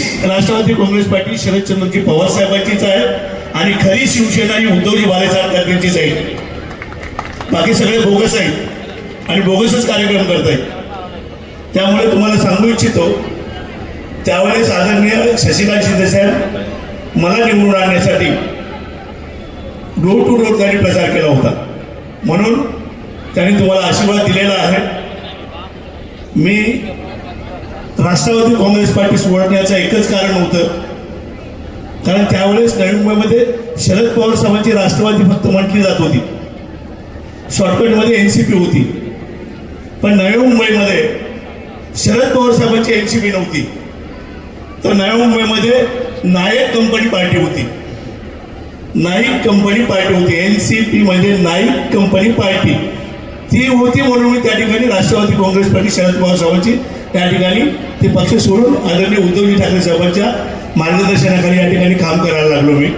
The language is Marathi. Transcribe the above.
राष्ट्रवादी काँग्रेस पार्टी शरदचंद्रजी पवार साहेबांचीच आहे आणि खरी शिवसेना ही उद्धवजी बाळासाहेब ठाकरेंचीच आहे. बाकी सगळे बोगस आहेत आणि बोगसच कार्यक्रम करत आहेत त्यामुळे तुम्हाला सांगू इच्छितो त्यावेळेस आदरणीय शशिकांत शिंदेसाहेब मला निवडून आणण्यासाठी डोर टू डोर त्यांनी प्रचार केला होता. म्हणून त्यांनी तुम्हाला आशीर्वाद दिलेला आहे. मी राष्ट्रवादी काँग्रेस पार्टी सोडण्याचं एकच कारण होतं. कारण त्यावेळेस नवी मुंबईमध्ये शरद पवार साहेबांची राष्ट्रवादी फक्त म्हटली जात होती. शॉर्टकटमध्ये एन सी पी होती. पण नवी मुंबईमध्ये शरद पवार साहेबांची एन सी पी नव्हती. तर नवी मुंबईमध्ये नायक कंपनी पार्टी होती. नाईक कंपनी पार्टी होती. एन सी पी म्हणजे नाईक कंपनी पार्टी. ती होती म्हणून मी त्या ठिकाणी राष्ट्रवादी काँग्रेस पार्टी शरद पवार साहेबांची त्या ठिकाणी ते पक्ष सोडून आदरणीय उद्धवजी ठाकरे साहेबांच्या मार्गदर्शनाखाली या ठिकाणी काम करायला लागलो मी.